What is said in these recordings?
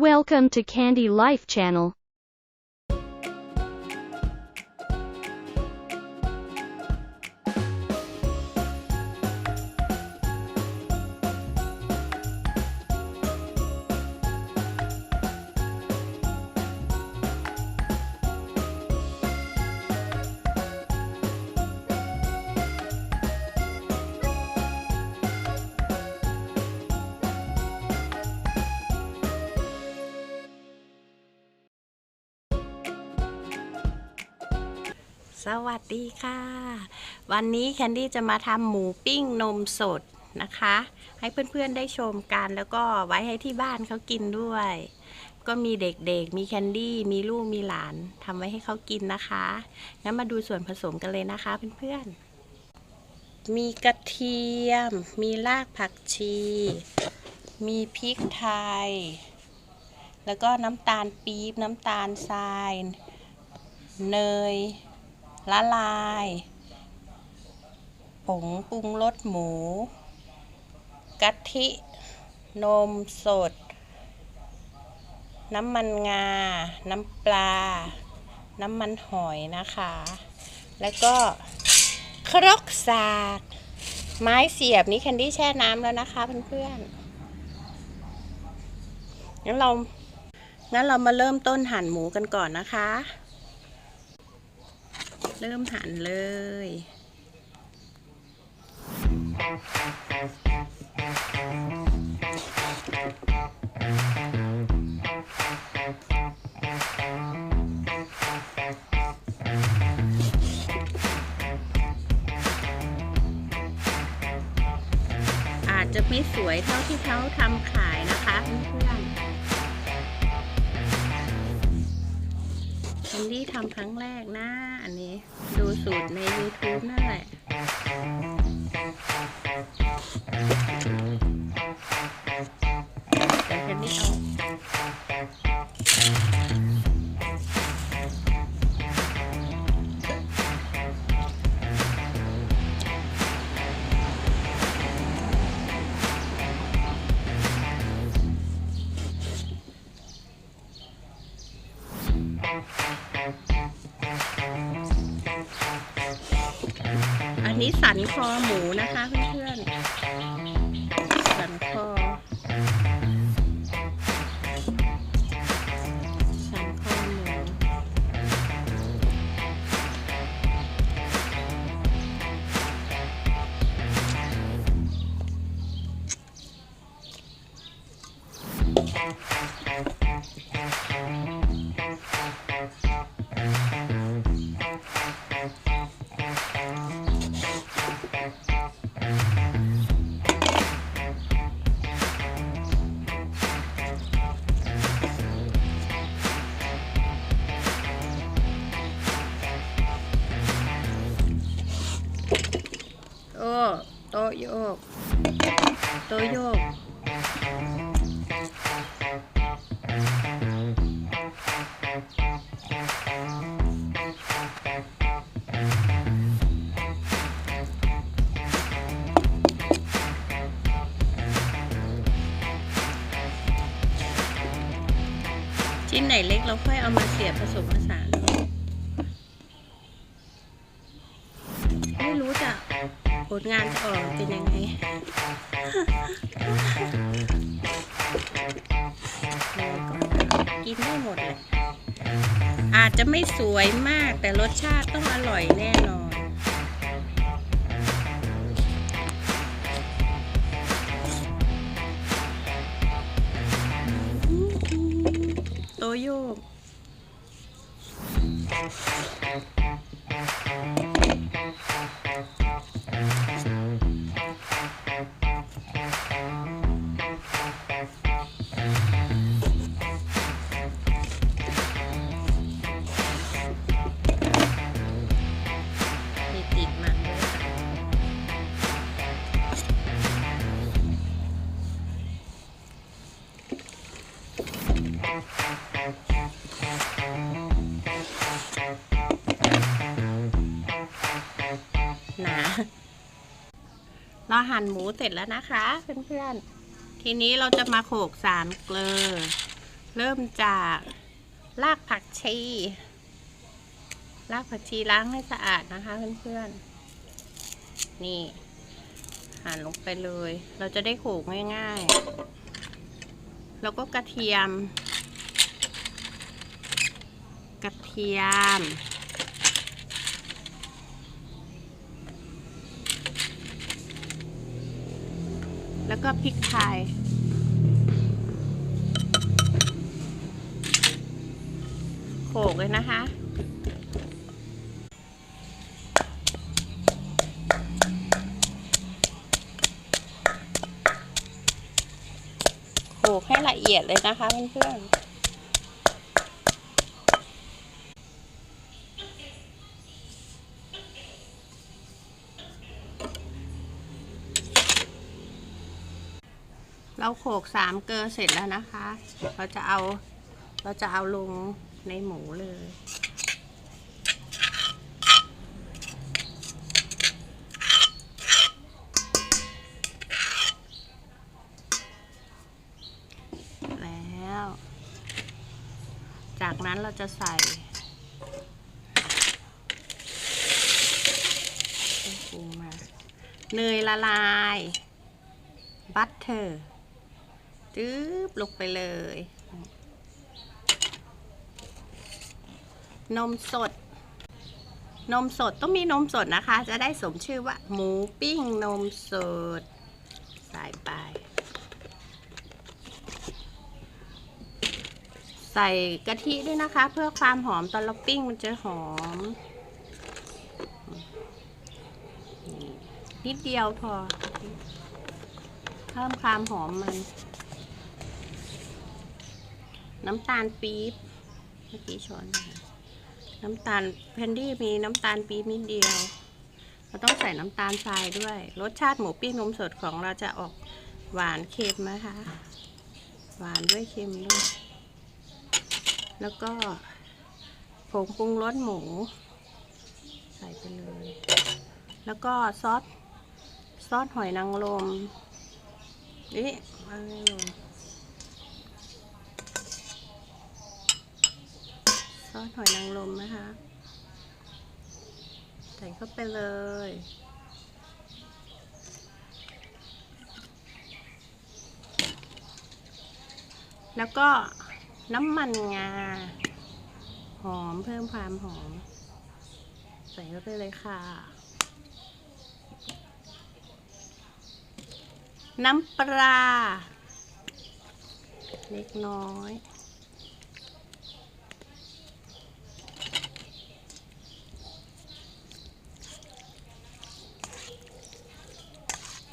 Welcome to Candy Life Channel. สวัสดีค่ะ วันนี้แคนดี้จะมาทำหมูปิ้งนมสดนะคะ ให้เพื่อนๆได้ชมกันแล้วก็ไว้ให้ที่บ้านเขากินด้วย ก็มีเด็กๆ มีแคนดี้ มีลูก มีหลานทำไว้ให้เขากินนะคะ งั้นมาดูส่วนผสมกันเลยนะคะเพื่อนๆ มีกระเทียม มีรากผักชี มีพริกไทย แล้วก็น้ำตาลปี๊บ น้ำตาลทราย เนย ละลาย ผงปรุงรสหมู กะทิ นมสด น้ำมันงา น้ำปลา น้ำมันหอยนะคะ แล้วก็ครกสากไม้เสียบนี้แคนดี้แช่น้ำแล้วนะคะเพื่อนๆงั้นเรางั้นเรามาเริ่มต้นหั่นหมูกันก่อนนะคะ เริ่มหั่นเลย อาจจะไม่สวยเท่าที่เขาทำขายนะคะเพื่อนๆแคนดี้ทำครั้งแรกนะ อันนี้ ดูสูตรใน YouTube นั่นแหละ ชิ้นไหนเล็กเราค่อยเอามาเสียบผสมผสานไม่รู้จะผลงานจะออกเป็นยังไงกินได้หมดเลยอาจจะไม่สวยมากแต่รสชาติต้องอร่อยแน่นอน โเราหั่นหมูเสร็จแล้วนะคะเพื่อนๆ ทีนี้เราจะมาโขลกสารเกลือ เริ่มจากรากผักชีรากผักชีล้างให้สะอาดนะคะเพื่อนๆ นี่ หั่นลงไปเลย เราจะได้โขลกง่ายๆ แล้วก็กระเทียม กระเทียม แล้วก็พริกไทย โขลกเลยนะคะ โขลกให้ละเอียดเลยนะคะเพื่อนๆ เราโขลกสามเกลือเสร็จแล้วนะคะ เราจะเอาเราจะเอาลงในหมูเลย แล้ว จากนั้นเราจะใส่เครื่องปรุงมาเนยละลาย บัตเตอร์ จื๊บลงไปเลย นมสด นมสดต้องมีนมสดนะคะ จะได้สมชื่อว่า หมูปิ้งนมสด ใส่ไป ใส่กะทิด้วยนะคะ เพื่อความหอมตอนเราปิ้งมันจะหอม นิดเดียวพอ เพิ่มความหอมมัน น้ำตาลปี๊บเมื่อกี้ช้อนน้ำตาลแพนดี้มีน้ำตาลปี๊บนิดเดียว เราต้องใส่น้ำตาลทรายด้วย รสชาติหมูปิ้งนมสดของเราจะออกหวานเค็มนะคะ หวานด้วยเค็มด้วย แล้วก็ผงปรุงรสหมู ใส่ไปเลย แล้วก็ซอสซอสหอยนางรมนี่เอาให้ลง ซอสหอยนางรมนะคะ ใส่เข้าไปเลย แล้วก็น้ำมันงา หอมเพิ่มความหอม ใส่เข้าไปเลยค่ะ น้ำปลา เล็กน้อย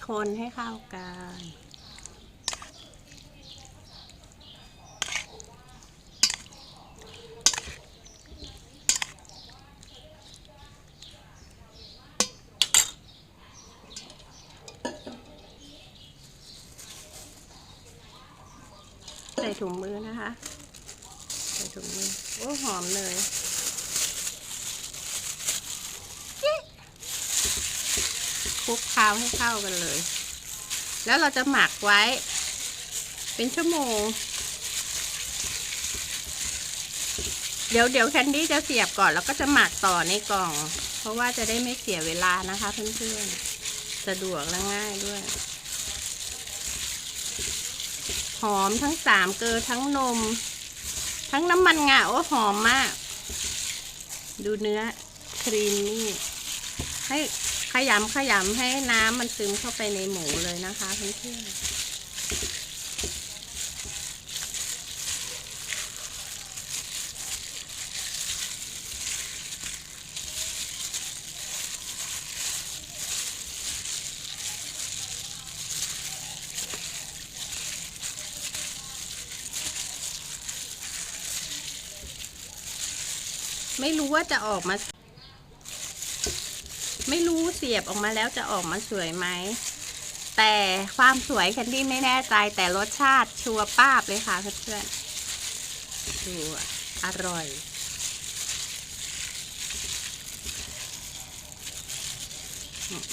คนให้เข้ากัน ใส่ถุงมือนะคะ ใส่ถุงมือ โอ้ หอมเลย คลุกเคล้าให้เข้ากันเลย แล้วเราจะหมักไว้ เป็นชั่วโมง เดี๋ยวเดี๋ยวแคนดี้จะเสียบก่อน แล้วก็จะหมักต่อในกล่อง เพราะว่าจะได้ไม่เสียเวลานะคะเพื่อนๆ สะดวกและง่ายด้วย หอมทั้งสามเกลือทั้งนม ทั้งน้ำมันงาโอ้หอมมาก ดูเนื้อครีมนี่ให้ ยำขยำให้น้ำมันซึมเข้าไปในหมูเลยนะคะเพื่อนๆไม่รู้ว่าจะออกมา ไม่รู้เสียบออกมาแล้วจะออกมาสวยไหม แต่ความสวยแคนดี้ไม่แน่ใจแต่รสชาติชัวป้าบเลยค่ะเพื่อนๆดูอร่อย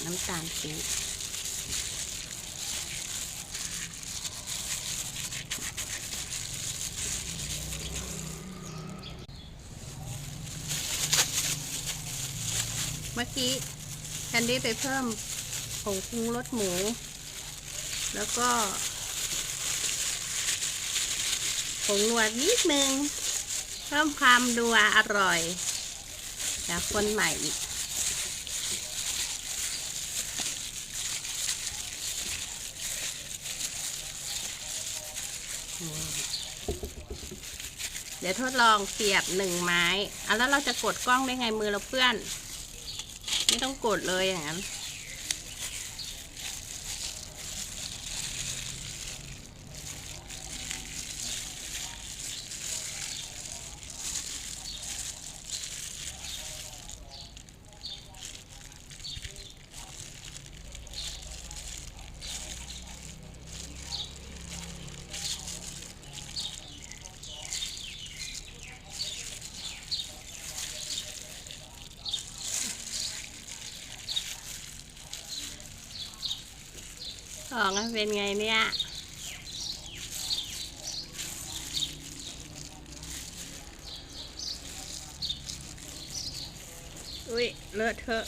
น้ำตาลปี๊บเมื่อกี้ นดี้ไปเพิ่มผงปรุงรสหมู แล้วก็ผงนวดนิดนึง เพิ่มความดัวอร่อยแล้วคนใหม่อีกเดี๋ยวทดลองเสียบหนึ่งไม้อะแล้วเราจะกดกล้องได้ไงมือเราเปื้อน ไม่ต้องกดเลยอย่างนั้น ออกมาเป็นไงเนี่ยอุ้ยเลอะเทอะ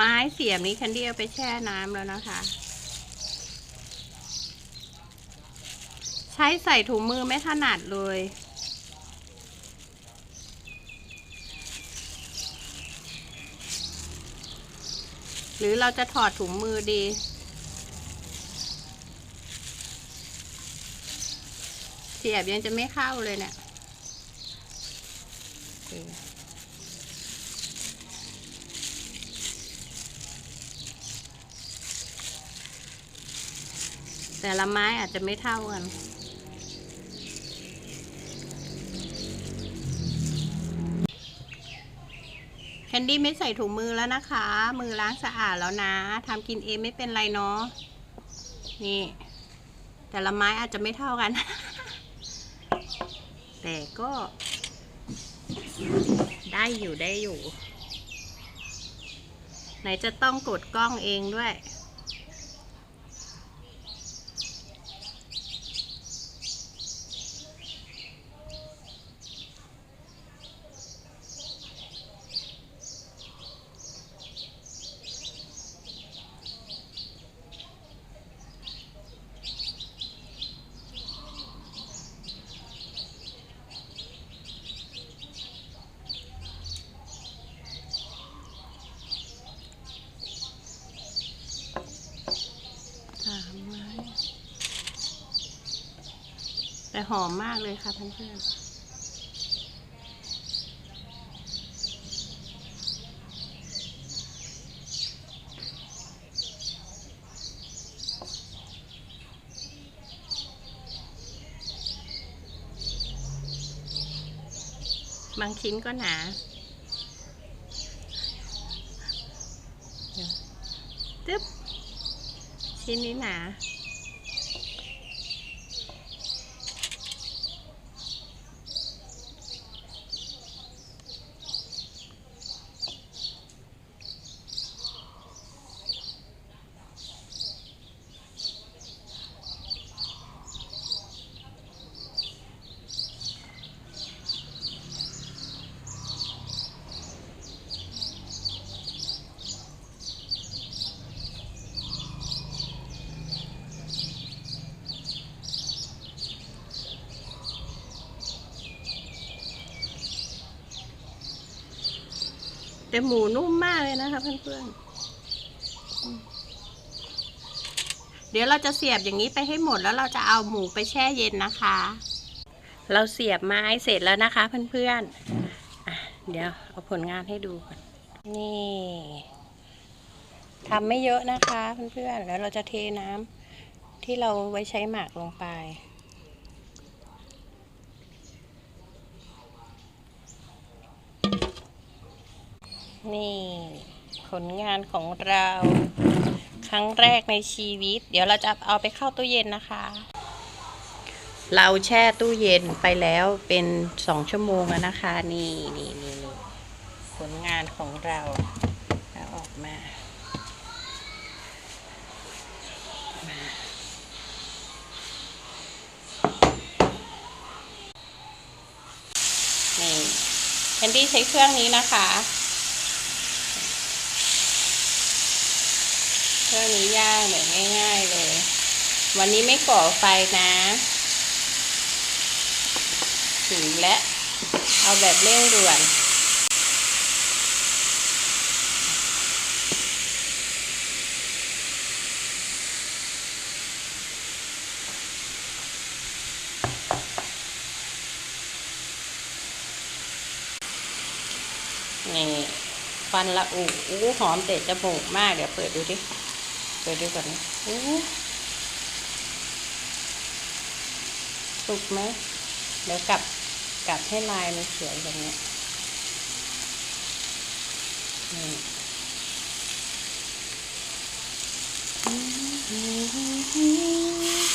ไม้เสียบนี้แคนดี้เอาไปแช่น้ำแล้วนะคะ ใช้ใส่ถุงมือไม่ถนัดเลยหรือเราจะถอดถุงมือดี เสียบยังจะไม่เข้าเลยเนี่ยโอเค แต่ละไม้อาจจะไม่เท่ากัน แคนดี้ไม่ใส่ถุงมือแล้วนะคะ มือล้างสะอาดแล้วนะทำกินเองไม่เป็นไรเนาะ นี่ แต่ละไม้อาจจะไม่เท่ากัน แต่ก็ได้อยู่ได้อยู่ ไหนจะต้องกดกล้องเองด้วย สามไม้ แต่หอมมากเลยค่ะเพื่อนๆบางชิ้นก็หนา ตึ๊บ ชิ้นนี้หนา แต่หมูนุ่มมากเลยนะคะเพื่อนๆ เดี๋ยวเราจะเสียบอย่างนี้ไปให้หมดแล้วเราจะเอาหมูไปแช่เย็นนะคะ เราเสียบไม้เสร็จแล้วนะคะเพื่อนๆอเดี๋ยวเอาผลงานให้ดูก่อนนี่ทำไม่เยอะนะคะเพื่อนๆ แล้วเราจะเทน้ำที่เราไว้ใช้หมักลงไป นี่ ผลงานของเรา ครั้งแรกในชีวิต เดี๋ยวเราจะเอาไปเข้าตู้เย็นนะคะ เราแช่ตู้เย็นไปแล้วเป็นสองชั่วโมงแล้วนะคะ นี่นี่นี่นผลงานของเราแล้วออกมามานี่แคนดี้ใช้เครื่องนี้นะคะ เครื่องนี้ย่างแบบง่าย ๆเลย วันนี้ไม่ก่อไฟนะ ถึงและ เอาแบบเร่งด่วนนี่ควันละอุอู้หอมเตะจมูกมาก เดี๋ยวเปิดดูดิ เปิดดูก่อนนะสุกไหมเดี๋ยวกลับกลับให้ลายมันสวยแบบนี้นี่